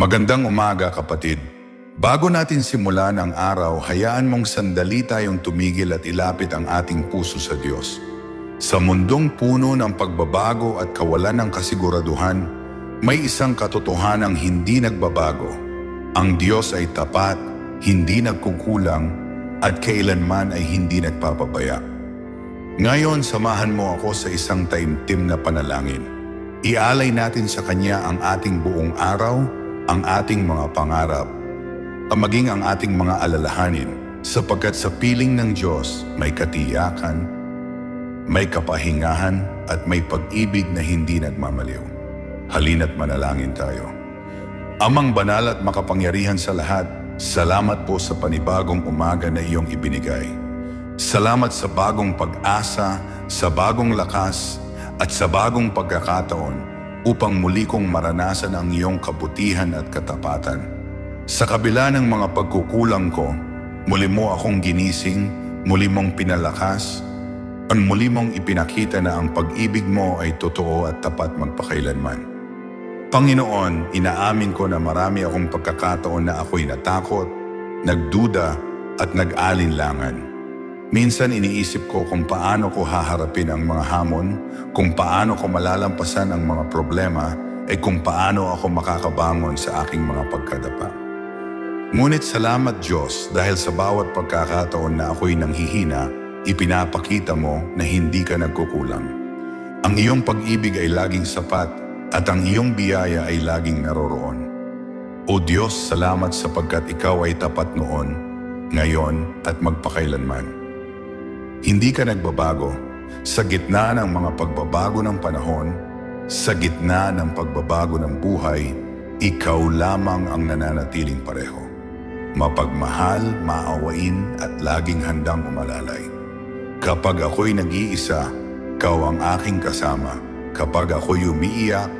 Magandang umaga kapatid. Bago natin simulan ang araw, hayaan mong sandali tayong tumigil at ilapit ang ating puso sa Diyos. Sa mundong puno ng pagbabago at kawalan ng kasiguraduhan, may isang katotohanang hindi nagbabago. Ang Diyos ay tapat, hindi nagkukulang, at kailanman ay hindi nagpapabaya. Ngayon, samahan mo ako sa isang taimtim na panalangin. Ialay natin sa Kanya ang ating buong araw, ang ating mga pangarap, maging ang ating mga alalahanin, sapagkat sa piling ng Diyos may katiyakan, may kapahingahan, at may pag-ibig na hindi nagmamaliw. Halina't manalangin tayo. Amang banal at makapangyarihan sa lahat, salamat po sa panibagong umaga na iyong ibinigay. Salamat sa bagong pag-asa, sa bagong lakas, at sa bagong pagkakataon upang muli kong maranasan ang iyong kabutihan at katapatan. Sa kabila ng mga pagkukulang ko, muli mo akong ginising, muli mong pinalakas, at muli mong ipinakita na ang pag-ibig mo ay totoo at tapat magpakailanman. Panginoon, inaamin ko na marami akong pagkakataon na ako'y natakot, nagduda at nag-alinlangan. Minsan iniisip ko kung paano ko haharapin ang mga hamon, kung paano ko malalampasan ang mga problema, ay kung paano ako makakabangon sa aking mga pagkadapa. Ngunit salamat Diyos dahil sa bawat pagkakataon na ako'y nanghihina, ipinapakita mo na hindi ka nagkukulang. Ang iyong pag-ibig ay laging sapat at ang iyong biyaya ay laging naroroon. O Diyos, salamat sapagkat ikaw ay tapat noon, ngayon at magpakailanman. Hindi ka nagbabago sa gitna ng mga pagbabago ng panahon, sa gitna ng pagbabago ng buhay, ikaw lamang ang nananatiling pareho. Mapagmahal, maawain at laging handang umalalay. Kapag ako'y nag-iisa, ikaw ang aking kasama. Kapag ako'y umiiyak,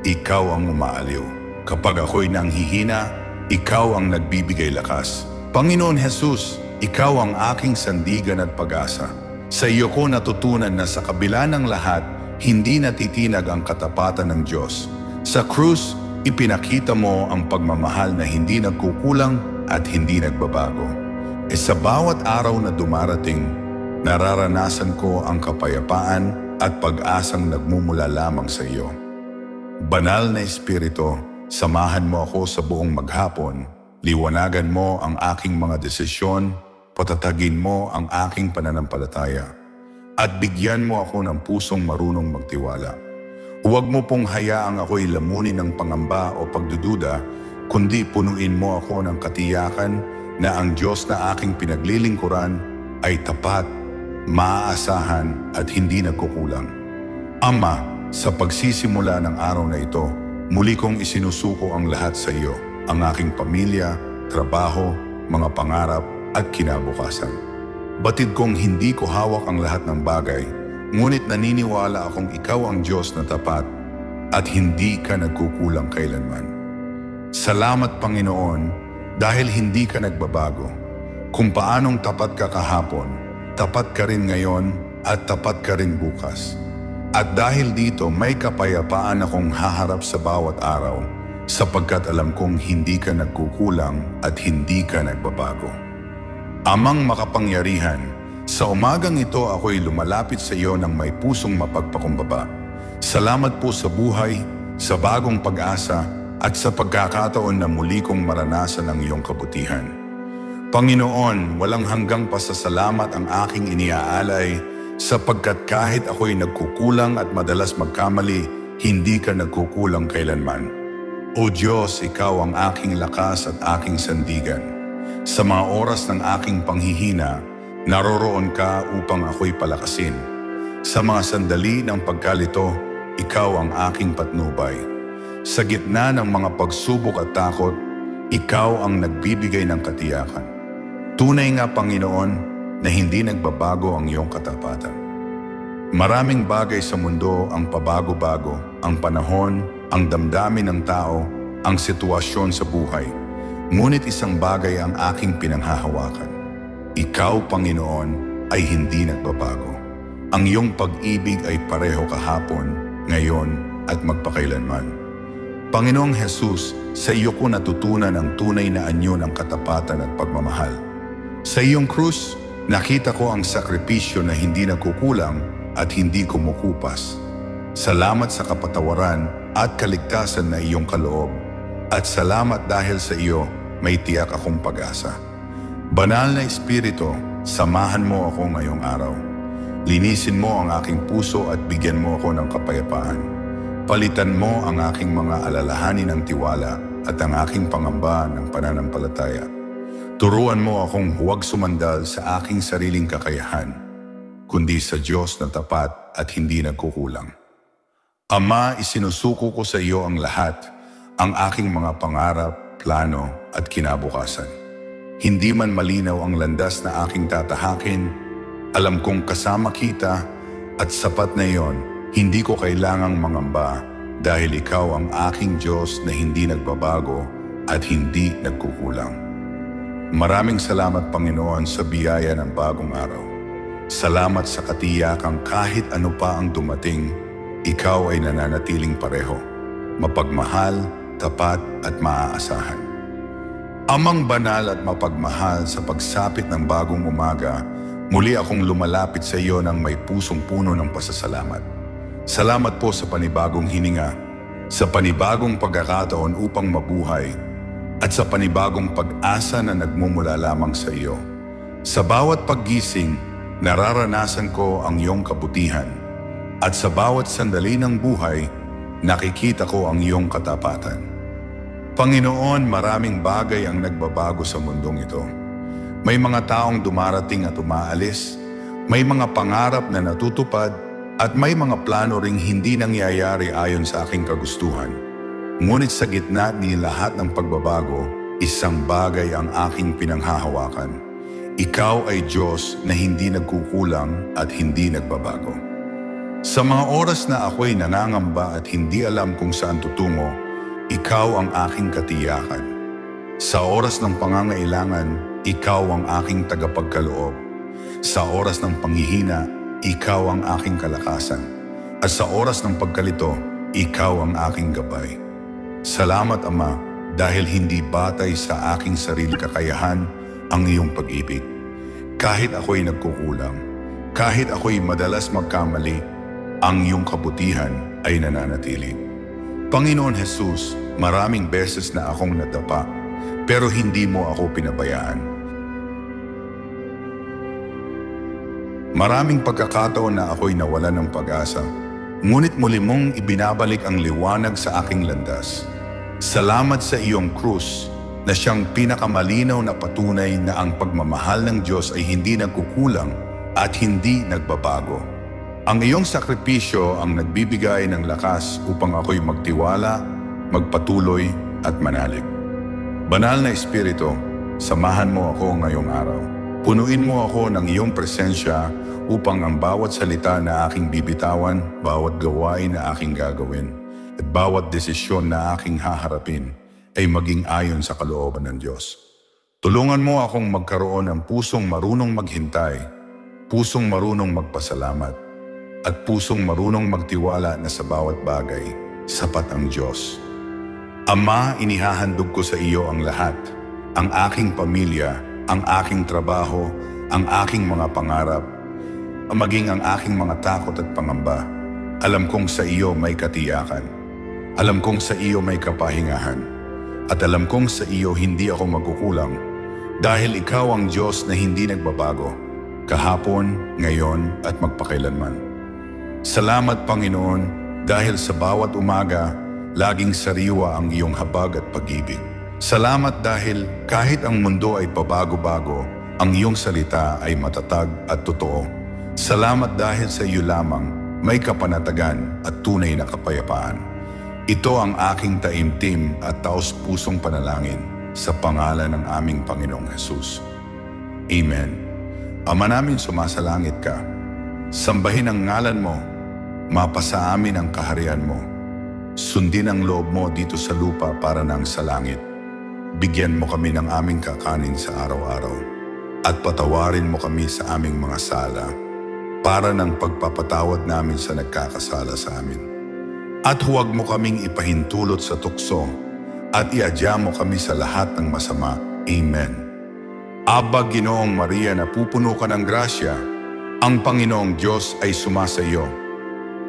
ikaw ang umaaliw. Kapag ako'y nanghihina, ikaw ang nagbibigay lakas. Panginoon Jesus, ikaw ang aking sandigan at pag-asa. Sa iyo ko natutunan na sa kabila ng lahat, hindi natitinag ang katapatan ng Diyos. Sa krus, ipinakita mo ang pagmamahal na hindi nagkukulang at hindi nagbabago. E sa bawat araw na dumarating, nararanasan ko ang kapayapaan at pag-asang nagmumula lamang sa iyo. Banal na Espiritu, samahan mo ako sa buong maghapon, liwanagan mo ang aking mga desisyon, patatagin mo ang aking pananampalataya, at bigyan mo ako ng pusong marunong magtiwala. Huwag mo pong hayaang ako'y lamunin ng pangamba o pagdududa, kundi punuin mo ako ng katiyakan na ang Diyos na aking pinaglilingkuran ay tapat, maaasahan at hindi nagkukulang. Ama, sa pagsisimula ng araw na ito, muli kong isinusuko ang lahat sa iyo, ang aking pamilya, trabaho, mga pangarap at kinabukasan. Batid kong hindi ko hawak ang lahat ng bagay, ngunit naniniwala akong ikaw ang Diyos na tapat at hindi ka nagkukulang kailanman. Salamat Panginoon dahil hindi ka nagbabago. Kung paanong tapat ka kahapon, tapat ka rin ngayon at tapat ka rin bukas. At dahil dito may kapayapaan akong haharap sa bawat araw sapagkat alam kong hindi ka nagkukulang at hindi ka nagbabago. Amang makapangyarihan, sa umagang ito ako'y lumalapit sa iyo ng may pusong mapagpakumbaba. Salamat po sa buhay, sa bagong pag-asa at sa pagkakataon na muli kong maranasan ang iyong kabutihan. Panginoon, walang hanggang pasasalamat ang aking iniaalay sapagkat kahit ako'y nagkukulang at madalas magkamali, hindi ka nagkukulang kailanman. O Diyos, Ikaw ang aking lakas at aking sandigan. Sa mga oras ng aking panghihina, naroroon ka upang ako'y palakasin. Sa mga sandali ng pagkalito, Ikaw ang aking patnubay. Sa gitna ng mga pagsubok at takot, Ikaw ang nagbibigay ng katiyakan. Tunay nga Panginoon na hindi nagbabago ang iyong katapatan. Maraming bagay sa mundo ang pabago-bago, ang panahon, ang damdamin ng tao, ang sitwasyon sa buhay. Ngunit isang bagay ang aking pinanghahawakan. Ikaw, Panginoon, ay hindi nagbabago. Ang iyong pag-ibig ay pareho kahapon, ngayon at magpakailanman. Panginoong Jesus, sa iyo ko natutunan ang tunay na anyo ng katapatan at pagmamahal. Sa iyong krus, nakita ko ang sakripisyo na hindi nagkukulang at hindi kumukupas. Salamat sa kapatawaran at kaligtasan na iyong kaloob. At salamat dahil sa iyo, may tiyak akong pag-asa. Banal na Espiritu, samahan mo ako ngayong araw. Linisin mo ang aking puso at bigyan mo ako ng kapayapaan. Palitan mo ang aking mga alalahanin ng tiwala at ang aking pangamba ng pananampalataya. Turuan mo akong huwag sumandal sa aking sariling kakayahan, kundi sa Diyos na tapat at hindi nagkukulang. Ama, isinusuko ko sa iyo ang lahat, ang aking mga pangarap, plano at kinabukasan. Hindi man malinaw ang landas na aking tatahakin, alam kong kasama kita at sapat na iyon, hindi ko kailangang mangamba dahil ikaw ang aking Diyos na hindi nagbabago at hindi nagkukulang. Maraming salamat Panginoon sa biyaya ng bagong araw. Salamat sa katiyakang kahit ano pa ang dumating, ikaw ay nananatiling pareho, mapagmahal, tapat at maaasahan. Amang banal at mapagmahal sa pagsapit ng bagong umaga, muli akong lumalapit sa iyo ng may pusong puno ng pasasalamat. Salamat po sa panibagong hininga, sa panibagong pagkakataon upang mabuhay, at sa panibagong pag-asa na nagmumula lamang sa iyo. Sa bawat paggising, nararanasan ko ang iyong kabutihan, at sa bawat sandali ng buhay, nakikita ko ang iyong katapatan. Panginoon, maraming bagay ang nagbabago sa mundong ito. May mga taong dumarating at umaalis, may mga pangarap na natutupad, at may mga plano ring hindi nangyayari ayon sa aking kagustuhan. Ngunit sa gitna ni lahat ng pagbabago, isang bagay ang aking pinanghahawakan. Ikaw ay Diyos na hindi nagkukulang at hindi nagbabago. Sa mga oras na ako'y nangangamba at hindi alam kung saan tutungo, ikaw ang aking katiyakan. Sa oras ng pangangailangan, ikaw ang aking tagapagkaloob. Sa oras ng panghihina, ikaw ang aking kalakasan. At sa oras ng pagkalito, ikaw ang aking gabay. Salamat Ama dahil hindi batay sa aking sarili kakayahan ang iyong pag-ibig. Kahit ako'y nagkukulang, kahit ako'y madalas magkamali, ang iyong kabutihan ay nananatili. Panginoon Jesus, maraming beses na akong nadapa, pero hindi mo ako pinabayaan. Maraming pagkakataon na ako'y nawala ng pag-asa, ngunit muli mong ibinabalik ang liwanag sa aking landas. Salamat sa iyong krus na siyang pinakamalinaw na patunay na ang pagmamahal ng Diyos ay hindi nagkukulang at hindi nagbabago. Ang iyong sakripisyo ang nagbibigay ng lakas upang ako'y magtiwala, magpatuloy at manalig. Banal na Espiritu, samahan mo ako ngayong araw. Punuin mo ako ng iyong presensya upang ang bawat salita na aking bibitawan, bawat gawain na aking gagawin, at bawat desisyon na aking haharapin ay maging ayon sa kalooban ng Diyos. Tulungan mo akong magkaroon ng pusong marunong maghintay, pusong marunong magpasalamat, at pusong marunong magtiwala na sa bawat bagay, sapat ang Diyos. Ama, inihahandog ko sa iyo ang lahat, ang aking pamilya, ang aking trabaho, ang aking mga pangarap, maging ang aking mga takot at pangamba. Alam kong sa iyo may katiyakan. Alam kong sa iyo may kapahingahan. At alam kong sa iyo hindi ako magkukulang dahil ikaw ang Diyos na hindi nagbabago, kahapon, ngayon at magpakailanman. Salamat Panginoon dahil sa bawat umaga, laging sariwa ang iyong habag at pag-ibig. Salamat dahil kahit ang mundo ay pabago-bago, ang iyong salita ay matatag at totoo. Salamat dahil sa iyo lamang may kapanatagan at tunay na kapayapaan. Ito ang aking taimtim at taos-pusong panalangin sa pangalan ng aming Panginoong Hesus. Amen. Ama namin sumasalangit ka. Sambahin ang ngalan mo, mapasa amin ang kaharian mo. Sundin ang loob mo dito sa lupa para nang sa langit. Bigyan mo kami ng aming kakanin sa araw-araw at patawarin mo kami sa aming mga sala para ng pagpapatawad namin sa nagkakasala sa amin. At huwag mo kaming ipahintulot sa tukso at iadya mo kami sa lahat ng masama. Amen. Aba, Ginoong Maria, napupuno ka ng grasya, ang Panginoong Diyos ay sumasa iyo.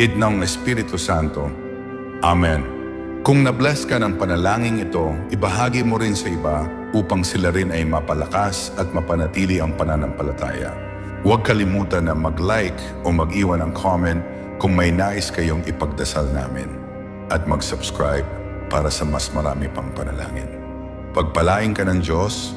at ng Espiritu Santo. Amen. Kung nabless ka ng panalangin ito, ibahagi mo rin sa iba upang sila rin ay mapalakas at mapanatili ang pananampalataya. Huwag kalimutan na mag-like o mag-iwan ng comment kung may nais kayong ipagdasal namin at mag-subscribe para sa mas marami pang panalangin. Pagpalain ka ng Diyos